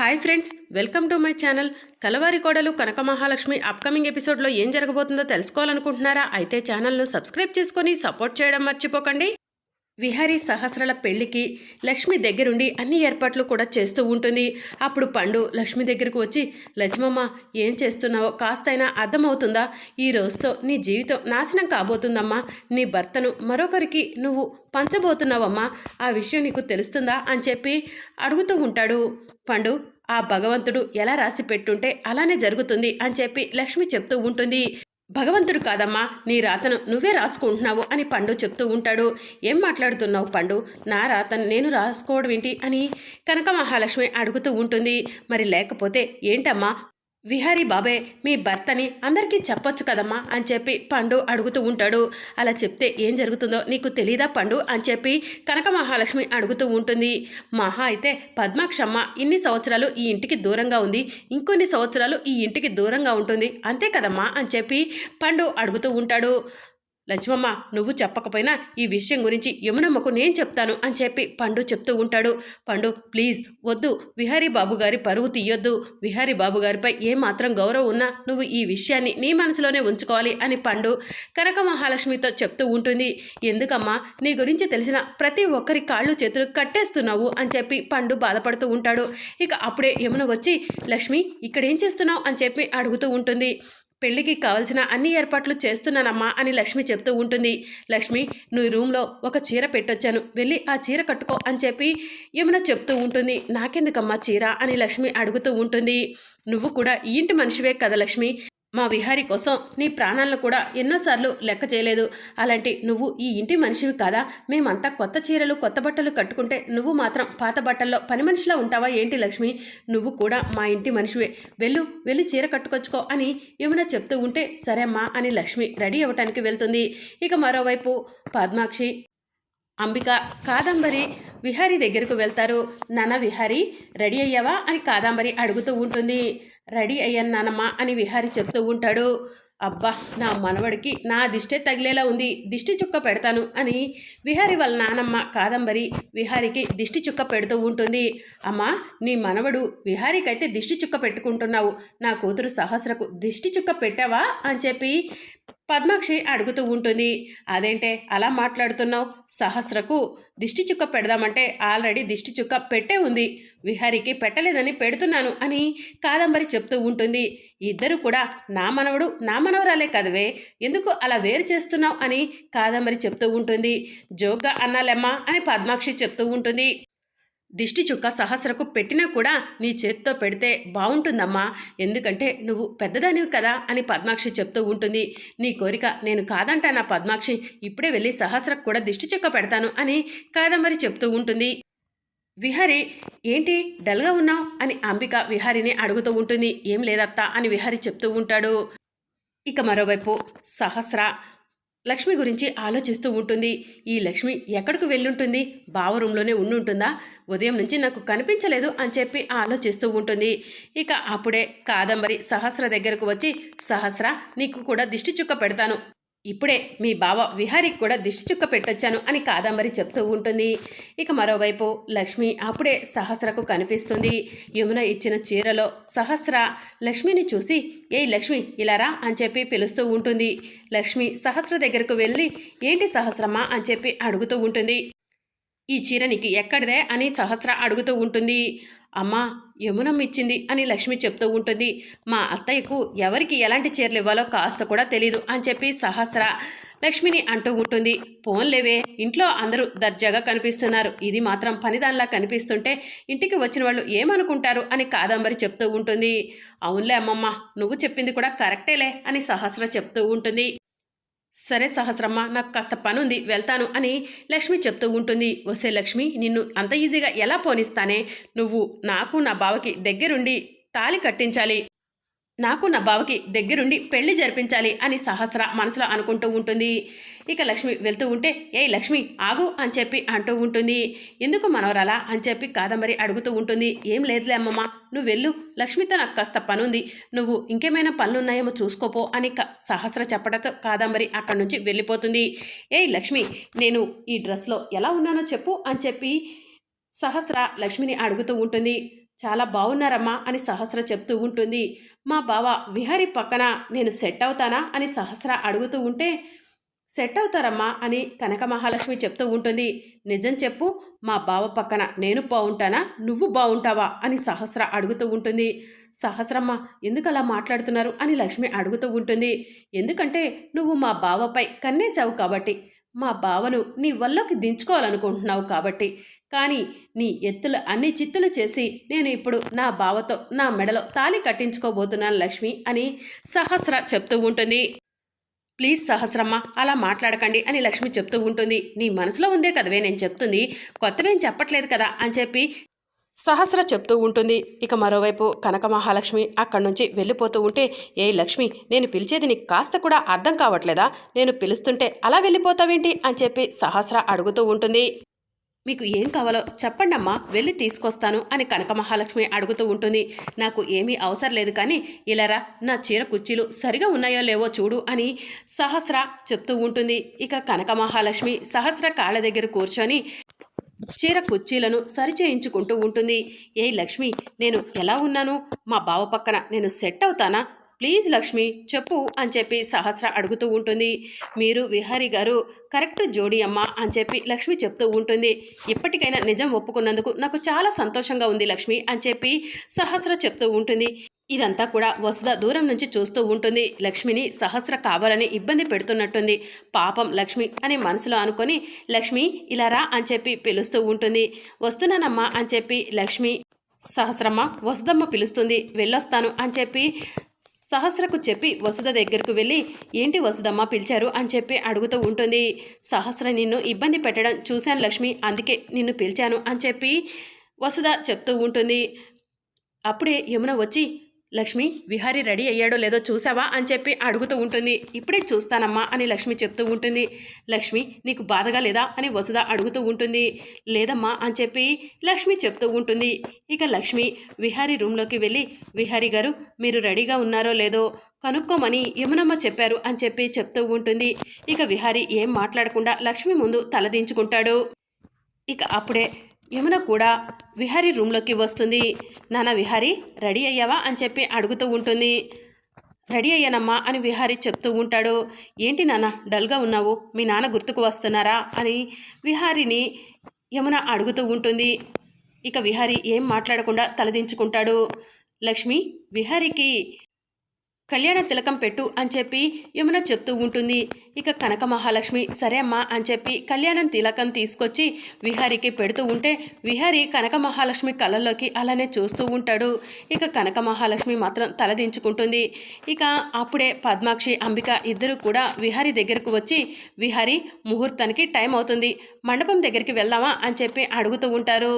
Hi friends welcome to my channel. Kalavari Kodalu Kanaka Mahalakshmi upcoming ఎపిసోడ్లో ఏం జరగబోతుందో తెలుసుకోవాలనుకుంటున్నారా? అయితే ఛానల్ను సబ్స్క్రైబ్ చేసుకొని సపోర్ట్ చేయడం మర్చిపోకండి. విహారీ సహస్రల పెళ్ళికి లక్ష్మి దగ్గరుండి అన్ని ఏర్పాట్లు కూడా చేస్తూ ఉంటుంది. అప్పుడు పండు లక్ష్మి దగ్గరకు వచ్చి లక్ష్మమ్మ ఏం చేస్తున్నావో కాస్తైనా అర్థమవుతుందా? ఈ రోజుతో నీ జీవితం నాశనం కాబోతుందమ్మా. నీ భర్తను మరొకరికి నువ్వు పంచబోతున్నావమ్మా. ఆ విషయం నీకు తెలుస్తుందా? అని చెప్పి అడుగుతూ ఉంటాడు. పండు ఆ భగవంతుడు ఎలా రాసి పెట్టుంటే అలానే జరుగుతుంది అని చెప్పి లక్ష్మి చెప్తూ ఉంటుంది. భగవంతుడు కాదమ్మా నీ రాతను నువ్వే రాసుకుంటున్నావు అని పండు చెప్తూ ఉంటాడు. ఏం మాట్లాడుతున్నావు పండు? నా రాతను నేను రాసుకోవడం ఏంటి అని కనక మహాలక్ష్మి అడుగుతూ ఉంటుంది. మరి లేకపోతే ఏంటమ్మా విహారీ బాబే మీ భర్తని అందరికీ చెప్పొచ్చు కదమ్మా అని చెప్పి పండు అడుగుతూ ఉంటాడు. అలా చెప్తే ఏం జరుగుతుందో నీకు తెలీదా పండు అని చెప్పి కనక మహాలక్ష్మి అడుగుతూ ఉంటుంది. మహా అయితే పద్మాక్షమ్మ ఇన్ని సంవత్సరాలు ఈ ఇంటికి దూరంగా ఉంది. ఇంకొన్ని సంవత్సరాలు ఈ ఇంటికి దూరంగా ఉంటుంది. అంతే కదమ్మా అని చెప్పి పండు అడుగుతూ ఉంటాడు. లక్ష్మమ్మ నువ్వు చెప్పకపోయినా ఈ విషయం గురించి యమునమ్మకు నేను చెప్తాను అని చెప్పి పండు చెప్తూ ఉంటాడు. పండు ప్లీజ్ వద్దు. విహారీ బాబు గారి పరువు తీయొద్దు. విహారీ బాబు గారిపై ఏమాత్రం గౌరవం ఉన్నా నువ్వు ఈ విషయాన్ని నీ మనసులోనే ఉంచుకోవాలి అని పండు కనక మహాలక్ష్మితో చెప్తూ ఉంటుంది. ఎందుకమ్మా నీ గురించి తెలిసిన ప్రతి ఒక్కరి కాళ్ళు చేతులు కట్టేస్తున్నావు అని చెప్పి పండు బాధపడుతూ ఉంటాడు. ఇక అప్పుడే యమున వచ్చి లక్ష్మి ఇక్కడ ఏం చేస్తున్నావు అని చెప్పి అడుగుతూ ఉంటుంది. పెళ్ళికి కావలసిన అన్ని ఏర్పాట్లు చేస్తున్నానమ్మా అని లక్ష్మి చెప్తూ ఉంటుంది. లక్ష్మి నువ్వు రూమ్లో ఒక చీర పెట్టొచ్చాను. వెళ్ళి ఆ చీర కట్టుకో అని చెప్పి యమున చెప్తూ ఉంటుంది. నాకెందుకమ్మా చీర అని లక్ష్మి అడుగుతూ ఉంటుంది. నువ్వు కూడా ఈ ఇంటి మనిషివే కదా లక్ష్మి. మా విహారి కోసం నీ ప్రాణాలను కూడా ఎన్నోసార్లు లెక్క చేయలేదు. అలాంటి నువ్వు ఈ ఇంటి మనిషివి కాదా? మేమంతా కొత్త చీరలు కొత్త బట్టలు కట్టుకుంటే నువ్వు మాత్రం పాత బట్టల్లో పని మనిషిలా ఉంటావా ఏంటి లక్ష్మి? నువ్వు కూడా మా ఇంటి మనిషివే. వెళ్ళు వెళ్ళి చీర కట్టుకొచ్చుకో అని యమున చెప్తూ ఉంటే సరే అమ్మా అని లక్ష్మి రెడీ అవ్వటానికి వెళ్తుంది. ఇక మరోవైపు పద్మాక్షి అంబిక కాదంబరి విహారీ దగ్గరకు వెళ్తారు. నాన్న విహారీ రెడీ అయ్యావా అని కాదంబరి అడుగుతూ ఉంటుంది. రెడీ అయ్యాను నానమ్మ అని విహారి చెప్తూ ఉంటాడు. అబ్బా నా మనవడికి నా దిష్టే తగిలేలా ఉంది దిష్టి చుక్క పెడతాను అని విహారి వాళ్ళ నానమ్మ కాదంబరి విహారికి దిష్టి చుక్క పెడుతూ ఉంటుంది. అమ్మా నీ మనవడు విహారీకైతే దిష్టి చుక్క పెట్టుకుంటున్నావు నా కూతురు సహస్రకు దిష్టి చుక్క పెట్టావా అని చెప్పి పద్మాక్షి అడుగుతూ ఉంటుంది. అదేంటే అలా మాట్లాడుతున్నావు? సహస్రకు దిష్టి చుక్క పెడదామంటే ఆల్రెడీ దిష్టి చుక్క పెట్టే ఉంది. విహారికి పెట్టలేదని పెడుతున్నాను అని కాదంబరి చెప్తూ ఉంటుంది. ఇద్దరు కూడా నా మనవడు నా మనవరాలే కదవే. ఎందుకు అలా వేరు చేస్తున్నావు? అని కాదంబరి చెప్తూ ఉంటుంది. జోగ్గా అన్నాలెమ్మా అని పద్మాక్షి చెప్తూ ఉంటుంది. దిష్టి చుక్క సహస్రకు పెట్టినా కూడా నీ చేత్తో పెడితే బాగుంటుందమ్మా ఎందుకంటే నువ్వు పెద్దదానివి కదా అని పద్మాక్షి చెప్తూ ఉంటుంది. నీ కోరిక నేను కాదంటానా పద్మాక్షి? ఇప్పుడే వెళ్ళి సహస్రకు కూడా దిష్టి చుక్క పెడతాను అని కాదంబరి చెప్తూ ఉంటుంది. విహారి ఏంటి? డల్గా ఉన్నావు? అని అంబిక విహారిని అడుగుతూ ఉంటుంది. ఏం లేదత్తా అని విహారి చెప్తూ ఉంటాడు. ఇక మరోవైపు సహస్ర లక్ష్మి గురించి ఆలోచిస్తూ ఉంటుంది. ఈ లక్ష్మి ఎక్కడికి వెళ్ళుంటుంది? బావ రూమ్లోనే ఉండుంటుందా? ఉదయం నుంచి నాకు కనిపించలేదు అని చెప్పి ఆలోచిస్తూ ఉంటుంది. ఇక అప్పుడే కాదంబరి సహస్ర దగ్గరకు వచ్చి సహస్ర నీకు కూడా దిష్టి చుక్క పెడతాను. ఇప్పుడే మీ బావ విహారికి కూడా దిష్టి చుక్క పెట్టొచ్చాను అని కాదంబరి చెప్తూ ఉంటుంది. ఇక మరోవైపు లక్ష్మి అప్పుడే సహస్రకు కనిపిస్తుంది. యమున ఇచ్చిన చీరలో సహస్ర లక్ష్మిని చూసి ఏ లక్ష్మి ఇలారా అని చెప్పి పిలుస్తూ ఉంటుంది. లక్ష్మి సహస్ర దగ్గరకు వెళ్ళి ఏంటి సహస్రమా అని చెప్పి అడుగుతూ ఉంటుంది. ఈ చీర నీకు ఎక్కడిదే అని సహస్ర అడుగుతూ ఉంటుంది. అమ్మా యమునమ్మిచ్చింది అని లక్ష్మి చెప్తూ ఉంటుంది. మా అత్తయ్యకు ఎవరికి ఎలాంటి చీరలు ఇవ్వాలో కాస్త కూడా తెలీదు అని చెప్పి సహస్ర లక్ష్మిని అంటూ ఉంటుంది. పోన్లేవే ఇంట్లో అందరూ దర్జాగా కనిపిస్తున్నారు. ఇది మాత్రం పనిదానిలా కనిపిస్తుంటే ఇంటికి వచ్చిన వాళ్ళు ఏమనుకుంటారు అని కాదంబరి చెప్తూ ఉంటుంది. అవునులే అమ్మమ్మ నువ్వు చెప్పింది కూడా కరెక్టేలే అని సహస్ర చెప్తూ ఉంటుంది. సరే సహస్రమ్మ నాకు కాస్త పనుంది వెళ్తాను అని లక్ష్మి చెప్తూ ఉంటుంది. వసే లక్ష్మి నిన్ను అంత ఈజీగా ఎలా పోనిస్తానే? నువ్వు నాకు నా బావకి దగ్గరుండి తాలి కట్టించాలి. నాకు నా బావకి దగ్గరుండి పెళ్ళి జరిపించాలి అని సహస్ర మనసులో అనుకుంటూ ఉంటుంది. ఇక లక్ష్మి వెళ్తూ ఉంటే ఏ లక్ష్మి ఆగు అని చెప్పి అంటూ ఉంటుంది. ఎందుకు మనవరాలా? అని చెప్పి కాదంబరి అడుగుతూ ఉంటుంది. ఏం లేదులే అమ్మమ్మ నువ్వు వెళ్ళు. లక్ష్మితో నాకు కాస్త పనుంది. నువ్వు ఇంకేమైనా పనులున్నాయేమో చూసుకోపో అని సహస్ర చెప్పడంతో కాదంబరి అక్కడి నుంచి వెళ్ళిపోతుంది. ఏ లక్ష్మి నేను ఈ డ్రెస్లో ఎలా ఉన్నానో చెప్పు అని చెప్పి సహస్ర లక్ష్మిని అడుగుతూ ఉంటుంది. చాలా బాగున్నారమ్మా అని సహస్ర చెప్తూ ఉంటుంది. మా బావ విహరి పక్కన నేను సెట్ అవుతానా అని సహస్ర అడుగుతూ ఉంటే సెట్ అవుతారమ్మా అని కనక మహాలక్ష్మి చెప్తూ ఉంటుంది. నిజం చెప్పు మా బావ పక్కన నేను బాగుంటానా నువ్వు బాగుంటావా అని సహస్ర అడుగుతూ ఉంటుంది. సహస్రమ్మ ఎందుకు అలా మాట్లాడుతున్నారు? అని లక్ష్మి అడుగుతూ ఉంటుంది. ఎందుకంటే నువ్వు మా బావపై కన్నేశావు కాబట్టి మా బావను నీ వల్లోకి దించుకోవాలనుకుంటున్నావు కాబట్టి. కానీ నీ ఎత్తులు అన్ని చిత్తులు చేసి నేను ఇప్పుడు నా బావతో నా మెడలో తాళి కట్టించుకోబోతున్నాను లక్ష్మి అని సహస్ర చెప్తూ ఉంటుంది. ప్లీజ్ సహస్రమ్మ అలా మాట్లాడకండి అని లక్ష్మి చెప్తూ ఉంటుంది. నీ మనసులో ఉందే కదవే నేను చెప్తుంది. కొత్తవేం చెప్పట్లేదు కదా అని చెప్పి సహస్ర చెప్తూ ఉంటుంది. ఇక మరోవైపు కనక మహాలక్ష్మి అక్కడి నుంచి వెళ్ళిపోతూ ఉంటే ఏ లక్ష్మి నేను పిలిచేది నీకు కాస్త కూడా అర్థం కావట్లేదా? నేను పిలుస్తుంటే అలా వెళ్ళిపోతావేంటి? అని చెప్పి సహస్ర అడుగుతూ ఉంటుంది. మీకు ఏం కావాలో చెప్పండి అమ్మా వెళ్ళి తీసుకొస్తాను అని కనక మహాలక్ష్మి అడుగుతూ ఉంటుంది. నాకు ఏమీ అవసరం లేదు కానీ ఇలారా నా చీర కుర్చీలు సరిగా ఉన్నాయో లేవో చూడు అని సహస్ర చెప్తూ ఉంటుంది. ఇక కనక మహాలక్ష్మి సహస్ర కాళ్ళ దగ్గర కూర్చొని చీర కుర్చీలను సరిచేయించుకుంటూ ఉంటుంది. ఏ లక్ష్మి నేను ఎలా ఉన్నాను? మా బావ పక్కన నేను సెట్ అవుతానా? ప్లీజ్ లక్ష్మి చెప్పు అని చెప్పి సహస్ర అడుగుతూ ఉంటుంది. మీరు విహారి గారు కరెక్ట్ జోడి అమ్మ అని చెప్పి లక్ష్మి చెప్తూ ఉంటుంది. ఇప్పటికైనా నిజం ఒప్పుకున్నందుకు నాకు చాలా సంతోషంగా ఉంది లక్ష్మి అని చెప్పి సహస్ర చెప్తూ ఉంటుంది. ఇదంతా కూడా వసుధ దూరం నుంచి చూస్తూ ఉంటుంది. లక్ష్మిని సహస్ర కావాలని ఇబ్బంది పెడుతున్నట్టుంది. పాపం లక్ష్మి అని మనసులో అనుకొని లక్ష్మి ఇలా రా అని చెప్పి పిలుస్తూ ఉంటుంది. వస్తున్నానమ్మా అని చెప్పి లక్ష్మి సహస్రమ్మ వసుదమ్మ పిలుస్తుంది. వెళ్ళొస్తాను అని చెప్పి సహస్రకు చెప్పి వసుధ దగ్గరకు వెళ్ళి ఏంటి వసుదమ్మ పిలిచారు? అని చెప్పి అడుగుతూ ఉంటుంది. సహస్ర నిన్ను ఇబ్బంది పెట్టడం చూశాను లక్ష్మి అందుకే నిన్ను పిలిచాను అని చెప్పి వసుధ చెప్తూ ఉంటుంది. అప్పుడే యమున వచ్చి లక్ష్మి విహారీ రెడీ అయ్యాడో లేదో చూసావా అని చెప్పి అడుగుతూ ఉంటుంది. ఇప్పుడే చూస్తానమ్మా అని లక్ష్మి చెప్తూ ఉంటుంది. లక్ష్మి నీకు బాధగా లేదా అని వసుధ అడుగుతూ ఉంటుంది. లేదమ్మా అని చెప్పి లక్ష్మి చెప్తూ ఉంటుంది. ఇక లక్ష్మి విహారీ రూమ్లోకి వెళ్ళి విహారీ గారు మీరు రెడీగా ఉన్నారో లేదో కనుక్కోమని యమునమ్మ చెప్పారు అని చెప్పి చెప్తూ ఉంటుంది. ఇక విహారీ ఏం మాట్లాడకుండా లక్ష్మి ముందు తలదించుకుంటాడు ఇక అప్పుడే యమున కూడా విహారీ రూమ్లోకి వస్తుంది. నాన్న విహారీ రెడీ అయ్యావా? అని చెప్పి అడుగుతూ ఉంటుంది. రెడీ అయ్యానమ్మా అని విహారీ చెప్తూ ఉంటాడు. ఏంటి నాన్న డల్గా ఉన్నావు? మీ నాన్న గుర్తుకు వస్తున్నారా? అని విహారీని యమున అడుగుతూ ఉంటుంది. ఇక విహారీ ఏం మాట్లాడకుండా తలదించుకుంటాడు. లక్ష్మి విహారీకి కళ్యాణ తిలకం పెట్టు అని చెప్పి యమున చెప్తూ ఉంటుంది. ఇక కనక మహాలక్ష్మి సరే అమ్మా అని చెప్పి కళ్యాణం తిలకం తీసుకొచ్చి విహారికి పెడుతూ ఉంటే విహారి కనక మహాలక్ష్మి కళ్ళలోకి అలానే చూస్తూ ఉంటాడు. ఇక కనక మహాలక్ష్మి మాత్రం తలదించుకుంటుంది ఇక అప్పుడే పద్మాక్షి అంబిక ఇద్దరు కూడా విహారి దగ్గరకు వచ్చి విహారి ముహూర్తానికి టైం అవుతుంది. మండపం దగ్గరికి వెళ్దామా అని చెప్పి అడుగుతూ ఉంటారు.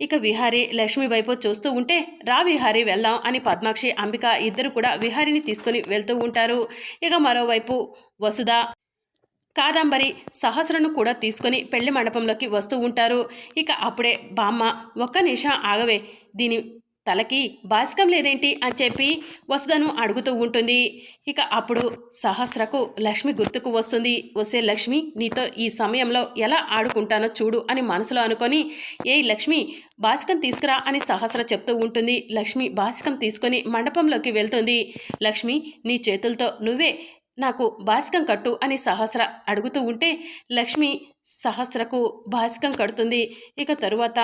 ఇక విహారీ లక్ష్మి వైపు చూస్తూ ఉంటే రా విహారీ వెళ్దాం అని పద్మాక్షి అంబిక ఇద్దరు కూడా విహారిని తీసుకుని వెళ్తూ ఉంటారు. ఇక మరోవైపు వసుధ కాదంబరి సహస్రను కూడా తీసుకొని పెళ్ళి మండపంలోకి వస్తూ ఉంటారు. ఇక అప్పుడే బామ్మ ఒక్క నిమిషం ఆగవే దీని తలకి బాసికం లేదేంటి అని చెప్పి వసుధను అడుగుతూ ఉంటుంది. ఇక అప్పుడు సహస్రకు లక్ష్మి గుర్తుకు వస్తుంది. వసే లక్ష్మి నీతో ఈ సమయంలో ఎలా ఆడుకుంటానో చూడు అని మనసులో అనుకొని ఏ లక్ష్మి బాసికం తీసుకురా అని సహస్ర చెప్తూ ఉంటుంది. లక్ష్మి బాసికం తీసుకొని మండపంలోకి వెళ్తుంది. లక్ష్మి నీ చేతులతో నువ్వే నాకు బాసికం కట్టు అని సహస్ర అడుగుతూ ఉంటే లక్ష్మి సహస్రకు బాసికం కడుతుంది. ఇక తరువాత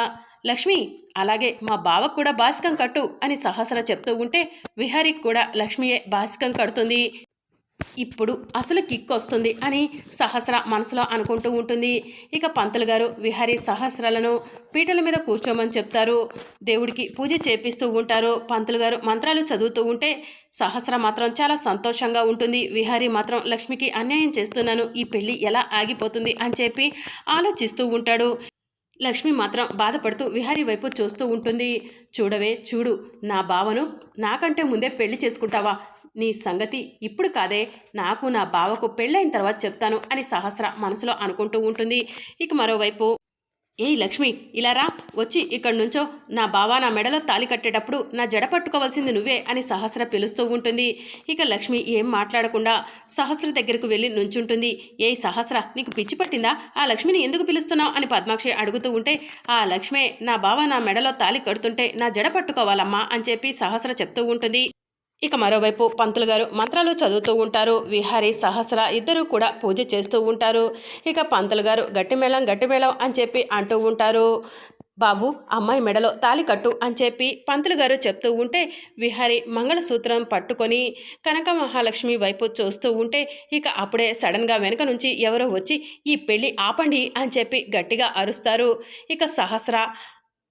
లక్ష్మి అలాగే మా బావకు కూడా బాసికం కట్టు అని సహస్ర చెప్తూ ఉంటే విహారికి కూడా లక్ష్మియే బాసికం కడుతుంది. ఇప్పుడు అసలు కిక్ వస్తుంది అని సహస్ర మనసులో అనుకుంటూ ఉంటుంది. ఇక పంతులు గారు విహారీ సహస్రాలను పీటల మీద కూర్చోమని చెప్తారు. దేవుడికి పూజ చేపిస్తూ ఉంటారు. పంతులు గారు మంత్రాలు చదువుతూ ఉంటే సహస్ర మాత్రం చాలా సంతోషంగా ఉంటుంది. విహారీ మాత్రం లక్ష్మికి అన్యాయం చేస్తున్నాను. ఈ పెళ్ళి ఎలా ఆగిపోతుంది అని చెప్పి ఆలోచిస్తూ ఉంటాడు. లక్ష్మి మాత్రం బాధపడుతూ విహారీ వైపు చూస్తూ ఉంటుంది. చూడవే చూడు నా బావను నాకంటే ముందే పెళ్ళి చేసుకుంటావా? నీ సంగతి ఇప్పుడు కాదే. నాకు నా బావకు పెళ్ళైన తర్వాత చెప్తాను అని సహస్ర మనసులో అనుకుంటూ ఉంటుంది. ఇక మరోవైపు ఏ లక్ష్మి ఇలా రా. వచ్చి ఇక్కడి నుంచో. నా బావ నా మెడలో తాలి కట్టేటప్పుడు నా జడ పట్టుకోవాల్సింది నువ్వే అని సహస్ర పిలుస్తూ ఉంటుంది. ఇక లక్ష్మి ఏం మాట్లాడకుండా సహస్ర దగ్గరకు వెళ్ళి నుంచుంటుంది. ఏ సహస్ర నీకు పిచ్చి పట్టిందా? ఆ లక్ష్మిని ఎందుకు పిలుస్తున్నావు? అని పద్మాక్షి అడుగుతూ ఉంటే ఆ లక్ష్మే నా బావ నా మెడలో తాలి కడుతుంటే నా జడ పట్టుకోవాలమ్మా అని చెప్పి సహస్ర చెప్తూ ఉంటుంది. ఇక మరోవైపు పంతులు గారు మంత్రాలు చదువుతూ ఉంటారు. విహారీ సహస్ర ఇద్దరు కూడా పూజ చేస్తూ ఉంటారు. ఇక పంతులు గారు గట్టిమేళం గట్టిమేళం అని చెప్పి అంటూ ఉంటారు. బాబు అమ్మాయి మెడలో తాలి కట్టు అని చెప్పి పంతులు గారు చెప్తూ ఉంటే విహారీ మంగళసూత్రం పట్టుకొని కనక మహాలక్ష్మి వైపు చూస్తూ ఉంటే ఇక అప్పుడే సడన్గా వెనక నుంచి ఎవరో వచ్చి ఈ పెళ్ళి ఆపండి అని చెప్పి గట్టిగా అరుస్తారు. ఇక సహస్ర